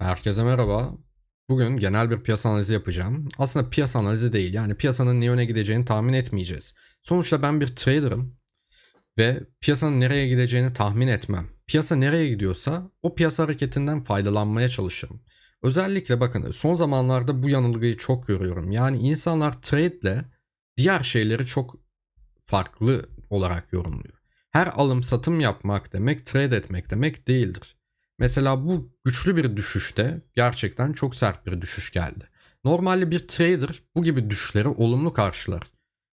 Herkese merhaba. Bugün genel bir piyasa analizi yapacağım. Aslında piyasa analizi değil. Yani piyasanın ne yöne gideceğini tahmin etmeyeceğiz. Sonuçta ben bir trader'ım ve piyasanın nereye gideceğini tahmin etmem. Piyasa nereye gidiyorsa o piyasa hareketinden faydalanmaya çalışırım. Özellikle bakın son zamanlarda bu yanılgıyı çok görüyorum. Yani insanlar trade ile diğer şeyleri çok farklı olarak yorumluyor. Her alım satım yapmak demek trade etmek demek değildir. Mesela bu güçlü bir düşüşte gerçekten çok sert bir düşüş geldi. Normalde bir trader bu gibi düşüşleri olumlu karşılar.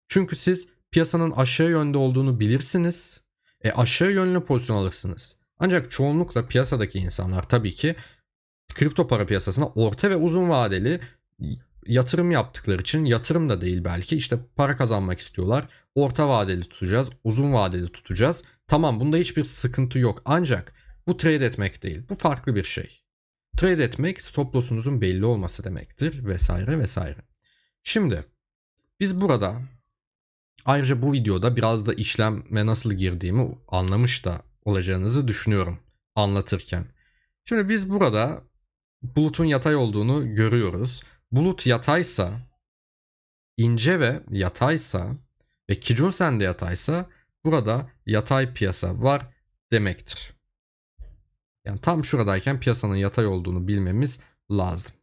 Çünkü siz piyasanın aşağı yönde olduğunu bilirsiniz. E aşağı yönlü pozisyon alırsınız. Ancak çoğunlukla piyasadaki insanlar tabii ki kripto para piyasasına orta ve uzun vadeli yatırım yaptıkları için yatırım da değil belki işte para kazanmak istiyorlar. Orta vadeli tutacağız, uzun vadeli tutacağız. Tamam bunda hiçbir sıkıntı yok. Ancak bu trade etmek değil. Bu farklı bir şey. Trade etmek stop loss'unuzun belli olması demektir vesaire vesaire. Şimdi biz burada ayrıca bu videoda biraz da işleme nasıl girdiğimi anlamış da olacağınızı düşünüyorum anlatırken. Şimdi biz burada bulutun yatay olduğunu görüyoruz. Bulut yataysa ince ve yataysa ve Kijun de yataysa burada yatay piyasa var demektir. Yani tam şuradayken piyasanın yatay olduğunu bilmemiz lazım.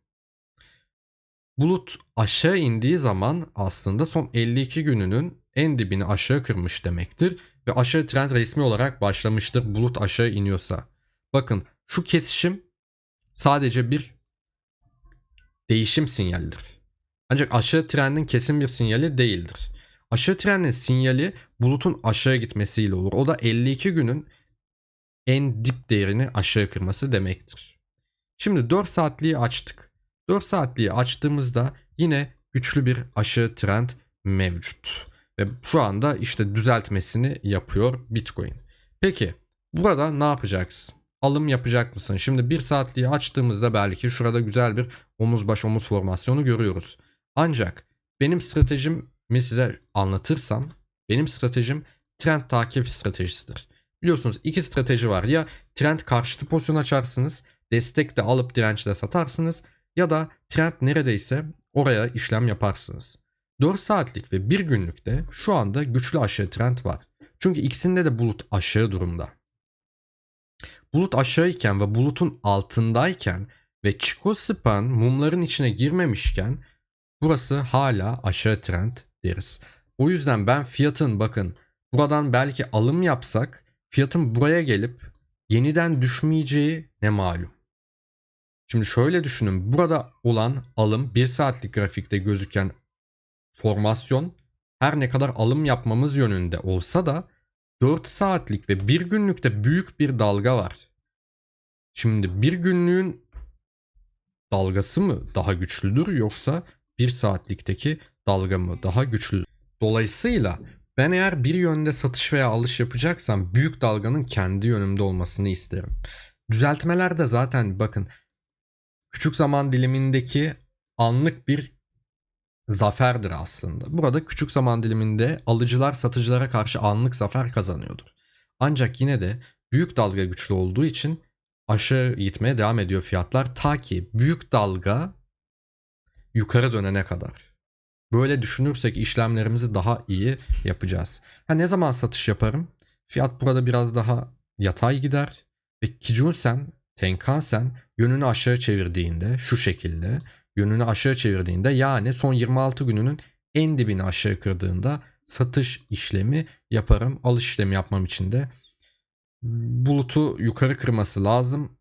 Bulut aşağı indiği zaman aslında son 52 gününün en dibini aşağı kırmış demektir. Ve aşağı trend resmi olarak başlamıştır bulut aşağı iniyorsa. Bakın şu kesişim sadece bir değişim sinyalidir. Ancak aşağı trendin kesin bir sinyali değildir. Aşağı trendin sinyali bulutun aşağı gitmesiyle olur. O da 52 günün en dip değerini aşağı kırması demektir. Şimdi 4 saatliği açtık. 4 saatliği açtığımızda yine güçlü bir aşağı trend mevcut. Ve şu anda işte düzeltmesini yapıyor Bitcoin. Peki burada ne yapacaksın? Alım yapacak mısın? Şimdi 1 saatliği açtığımızda belki şurada güzel bir omuz baş omuz formasyonu görüyoruz. Ancak benim stratejimi size anlatırsam benim stratejim trend takip stratejisidir. Biliyorsunuz iki strateji var. Ya trend karşıtı pozisyon açarsınız. Destek de alıp dirençle satarsınız. Ya da trend neredeyse oraya işlem yaparsınız. 4 saatlik ve 1 günlükte şu anda güçlü aşağı trend var. Çünkü ikisinde de bulut aşağı durumda. Bulut aşağıyken ve bulutun altındayken ve Chico Span mumların içine girmemişken burası hala aşağı trend deriz. O yüzden ben fiyatın bakın buradan belki alım yapsak fiyatın buraya gelip yeniden düşmeyeceği ne malum. Şimdi şöyle düşünün. Burada olan alım 1 saatlik grafikte gözüken formasyon her ne kadar alım yapmamız yönünde olsa da 4 saatlik ve 1 günlükte büyük bir dalga var. Şimdi bir günlüğün dalgası mı daha güçlüdür yoksa 1 saatlikteki dalga mı daha güçlü? Dolayısıyla ben eğer bir yönde satış veya alış yapacaksam büyük dalganın kendi yönümde olmasını isterim. Düzeltmeler de zaten bakın küçük zaman dilimindeki anlık bir zaferdir aslında. Burada küçük zaman diliminde alıcılar satıcılara karşı anlık zafer kazanıyordur. Ancak yine de büyük dalga güçlü olduğu için aşağı gitmeye devam ediyor fiyatlar ta ki büyük dalga yukarı dönene kadar. Böyle düşünürsek işlemlerimizi daha iyi yapacağız. Ha ne zaman satış yaparım? Fiyat burada biraz daha yatay gider ve Kijunsen, Tenkan-sen yönünü aşağı çevirdiğinde şu şekilde yönünü aşağı çevirdiğinde yani son 26 gününün en dibini aşağı kırdığında satış işlemi yaparım. Alış işlemi yapmam için de bulutu yukarı kırması lazım.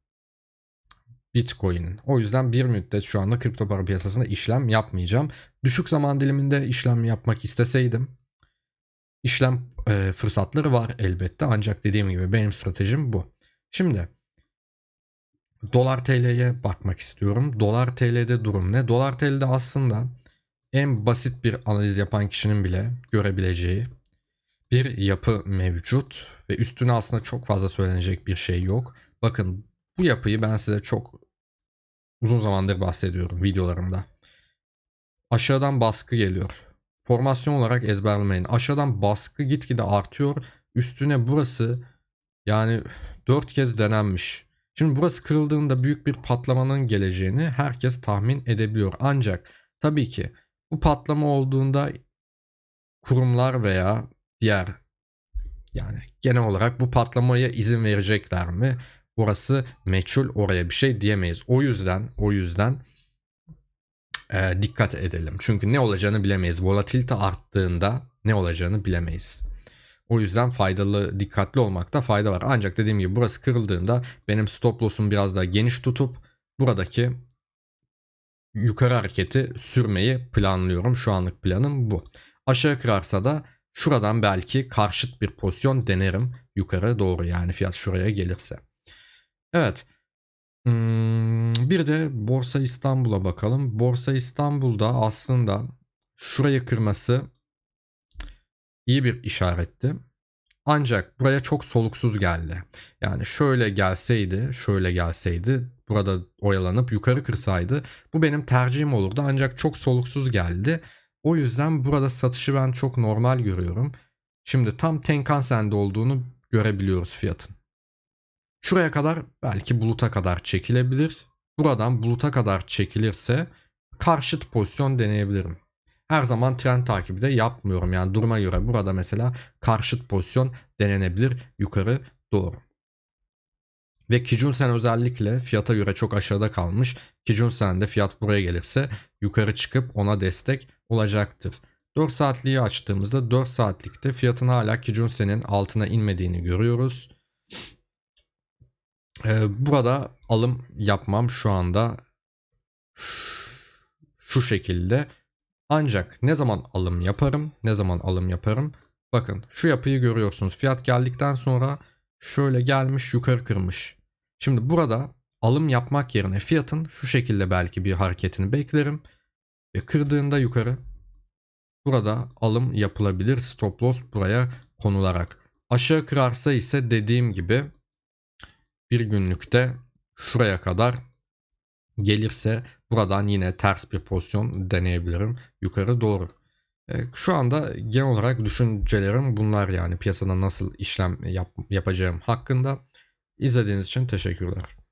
Bitcoin'in. O yüzden bir müddet şu anda kripto para piyasasında işlem yapmayacağım. Düşük zaman diliminde işlem yapmak isteseydim işlem e, fırsatları var elbette ancak dediğim gibi benim stratejim bu. Şimdi dolar TL'ye bakmak istiyorum. Dolar TL'de durum ne? Dolar TL'de aslında en basit bir analiz yapan kişinin bile görebileceği bir yapı mevcut ve üstüne aslında çok fazla söylenecek bir şey yok. Bakın bu yapıyı ben size çok uzun zamandır bahsediyorum videolarımda. Aşağıdan baskı geliyor. Formasyon olarak ezberlemeyin. Aşağıdan baskı gitgide artıyor. Üstüne burası yani 4 kez denenmiş. Şimdi burası kırıldığında büyük bir patlamanın geleceğini herkes tahmin edebiliyor. Ancak tabii ki bu patlama olduğunda kurumlar veya diğer yani genel olarak bu patlamaya izin verecekler mi? Orası meçhul oraya bir şey diyemeyiz. O yüzden o yüzden e, dikkat edelim. Çünkü ne olacağını bilemeyiz. Volatilite arttığında ne olacağını bilemeyiz. O yüzden faydalı, dikkatli olmakta fayda var. Ancak dediğim gibi burası kırıldığında benim stop loss'um biraz daha geniş tutup buradaki yukarı hareketi sürmeyi planlıyorum. Şu anlık planım bu. Aşağı kırarsa da şuradan belki karşıt bir pozisyon denerim yukarı doğru yani fiyat şuraya gelirse. Evet. Hmm, bir de Borsa İstanbul'a bakalım. Borsa İstanbul'da aslında şurayı kırması iyi bir işaretti. Ancak buraya çok soluksuz geldi. Yani şöyle gelseydi, şöyle gelseydi, burada oyalanıp yukarı kırsaydı bu benim tercihim olurdu. Ancak çok soluksuz geldi. O yüzden burada satışı ben çok normal görüyorum. Şimdi tam Tenkan sende olduğunu görebiliyoruz fiyatın. Şuraya kadar belki buluta kadar çekilebilir. Buradan buluta kadar çekilirse karşıt pozisyon deneyebilirim. Her zaman trend takibi de yapmıyorum. Yani duruma göre burada mesela karşıt pozisyon denenebilir yukarı doğru. Ve Kijun-sen özellikle fiyata göre çok aşağıda kalmış. Kijun-sen'de fiyat buraya gelirse yukarı çıkıp ona destek olacaktır. 4 saatliği açtığımızda 4 saatlikte fiyatın hala Kijun-sen'in altına inmediğini görüyoruz. Ee, burada alım yapmam şu anda şu şekilde. Ancak ne zaman alım yaparım? Ne zaman alım yaparım? Bakın şu yapıyı görüyorsunuz. Fiyat geldikten sonra şöyle gelmiş yukarı kırmış. Şimdi burada alım yapmak yerine fiyatın şu şekilde belki bir hareketini beklerim. Ve kırdığında yukarı burada alım yapılabilir. Stop loss buraya konularak. Aşağı kırarsa ise dediğim gibi bir günlükte şuraya kadar gelirse buradan yine ters bir pozisyon deneyebilirim yukarı doğru. E, şu anda genel olarak düşüncelerim bunlar yani piyasada nasıl işlem yap, yapacağım hakkında. İzlediğiniz için teşekkürler.